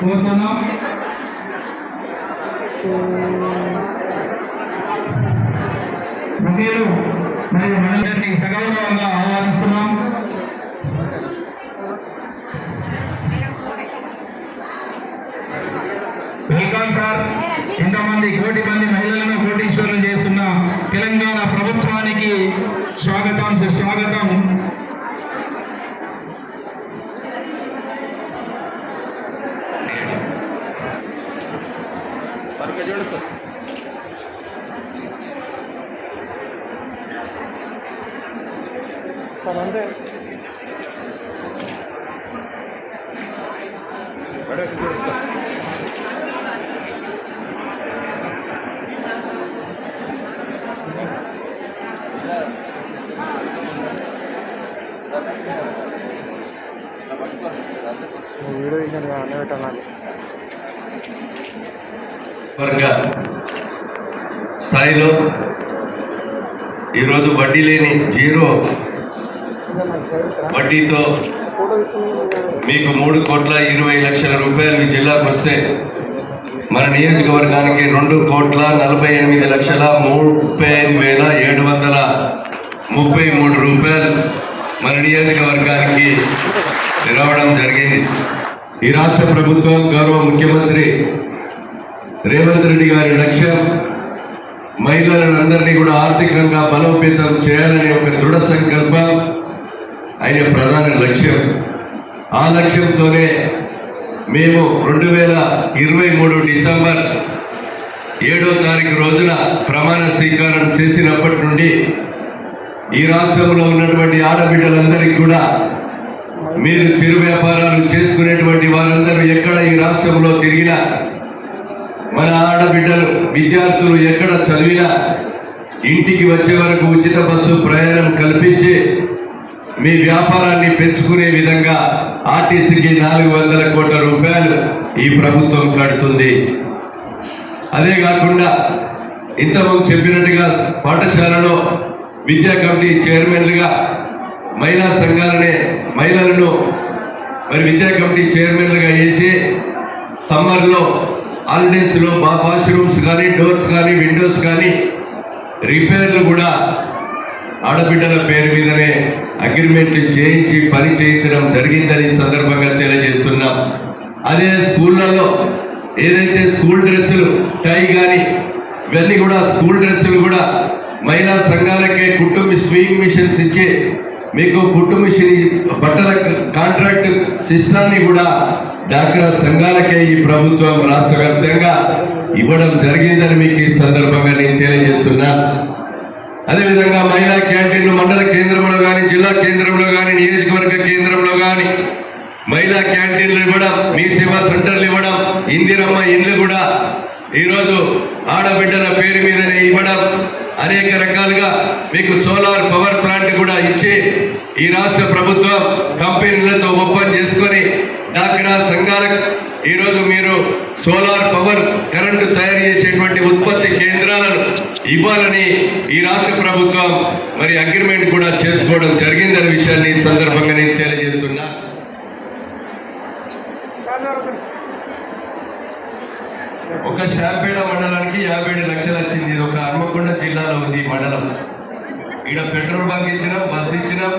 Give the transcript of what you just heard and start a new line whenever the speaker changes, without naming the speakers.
కోరుతున్నాం ప్రతిలు మరియు మనందరినీ సగౌరవంగా ఆహ్వానిస్తున్నాం. Welcome sir. ఇంతమంది కోటి మంది మహిళలను కోటీశ్వరులు చేస్తున్న తెలంగాణ ప్రభుత్వానికి స్వాగతం సుస్వాగతం.
వీడియో ఇంకా అన్నీ పెట్టాలి
వర్గ స్థాయిలో ఈరోజు వడ్డీ లేని జీరో వడ్డీతో మీకు మూడు కోట్ల ఇరవై లక్షల రూపాయలు జిల్లాకు వస్తే మన నియోజకవర్గానికి రెండు కోట్ల నలభై ఎనిమిది లక్షల ముప్పై ఐదు వేల ఏడు వందల ముప్పై మూడు రూపాయలు మన నియోజకవర్గానికి రావడం జరిగింది. ఈ రాష్ట్ర ప్రభుత్వం గౌరవ ముఖ్యమంత్రి రేవంత్ రెడ్డి గారి లక్ష్యం మహిళలందరినీ కూడా ఆర్థికంగా బలోపేతం చేయాలనే ఒక దృఢ సంకల్పం ఆయన ప్రధాన లక్ష్యం. ఆ లక్ష్యంతోనే మేము రెండు వేల ఇరవై మూడు డిసెంబర్ ఏడో తారీఖు రోజున ప్రమాణ స్వీకారం చేసినప్పటి నుండి ఈ రాష్ట్రంలో ఉన్నటువంటి ఆడబిడ్డలందరికీ కూడా మీరు చిరు వ్యాపారాలు చేసుకునేటువంటి వారందరూ ఎక్కడ ఈ రాష్ట్రంలో తిరిగినా మన ఆడబిడ్డలు విద్యార్థులు ఎక్కడ చదివినా ఇంటికి వచ్చే వరకు ఉచిత బస్సు ప్రయాణం కల్పించి మీ వ్యాపారాన్ని పెంచుకునే విధంగా ఆర్టీసీకి నాలుగు వందల కోట్ల రూపాయలు ఈ ప్రభుత్వం కడుతుంది. అదే కాకుండా ఇంతకుముందు చెప్పినట్టుగా పాఠశాలలో విద్యా కమిటీ చైర్మన్లుగా మహిళా సంఘాలనే మహిళలను మరి విద్యా కమిటీ చైర్మన్లుగా వేసి సమ్మర్లో హాలిడేస్లో బా వాష్రూమ్స్ కానీ డోర్స్ కానీ విండోస్ కానీ రిపేర్లు కూడా ఆడబిడ్డల పేరు మీదనే అగ్రిమెంట్లు చేయించి పని చేయించడం జరిగిందని సందర్భంగా తెలియజేస్తున్నాం. అదే స్కూళ్ళల్లో ఏదైతే స్కూల్ డ్రెస్సులు టై కానీ ఇవన్నీ కూడా స్కూల్ డ్రెస్సులు కూడా మహిళా సంఘాలకే కుటుంబ స్వింగ్ మిషన్స్ ఇచ్చి మీకు కుట్టు మిషన్ బట్టల కాంట్రాక్ట్ సిస్టాన్ని కూడా డాక్రా సంఘాలకే ఈ ప్రభుత్వం రాష్ట్ర వ్యాప్తంగా ఇవ్వడం జరిగిందని మీకు ఈ సందర్భంగా నేను తెలియజేస్తున్నా. అదేవిధంగా మహిళా క్యాంటీన్లు మండల కేంద్రంలో కానీ జిల్లా కేంద్రంలో కానీ నియోజకవర్గ కేంద్రంలో కానీ మహిళా క్యాంటీన్లు ఇవ్వడం మీ సేవా సెంటర్లు ఇవ్వడం ఇందిరమ్మ ఇండ్లు కూడా ఈరోజు ఆడబిడ్డల పేరు మీదనే ఇవ్వడం అనేక రకాలుగా మీకు సోలార్ పవర్ ప్లాంట్ కూడా ఇచ్చి ఈ రాష్ట్ర ప్రభుత్వం కంపెనీలతో ఒప్పందం చేసుకొని డాక్రా సంఘాలకు ఈరోజు మీరు సోలార్ పవర్ కరెంటు తయారు చేసేటువంటి ఉత్పత్తి కేంద్రాలను ఇవ్వాలని ఈ రాష్ట్ర ప్రభుత్వం మరి అగ్రిమెంట్ కూడా చేసుకోవడం జరిగిందనే విషయాన్ని సందర్భంగా నేను తెలియజేస్తున్నా. ఒక శాపేడ మండలానికి యాభై ఏడు లక్షలు వచ్చింది. ఇది ఒక హన్మకొండ జిల్లాలో ఉంది ఈ మండలం. ఇక్కడ పెట్రోల్ బంక్ ఇచ్చినాం బస్సు ఇచ్చినాం.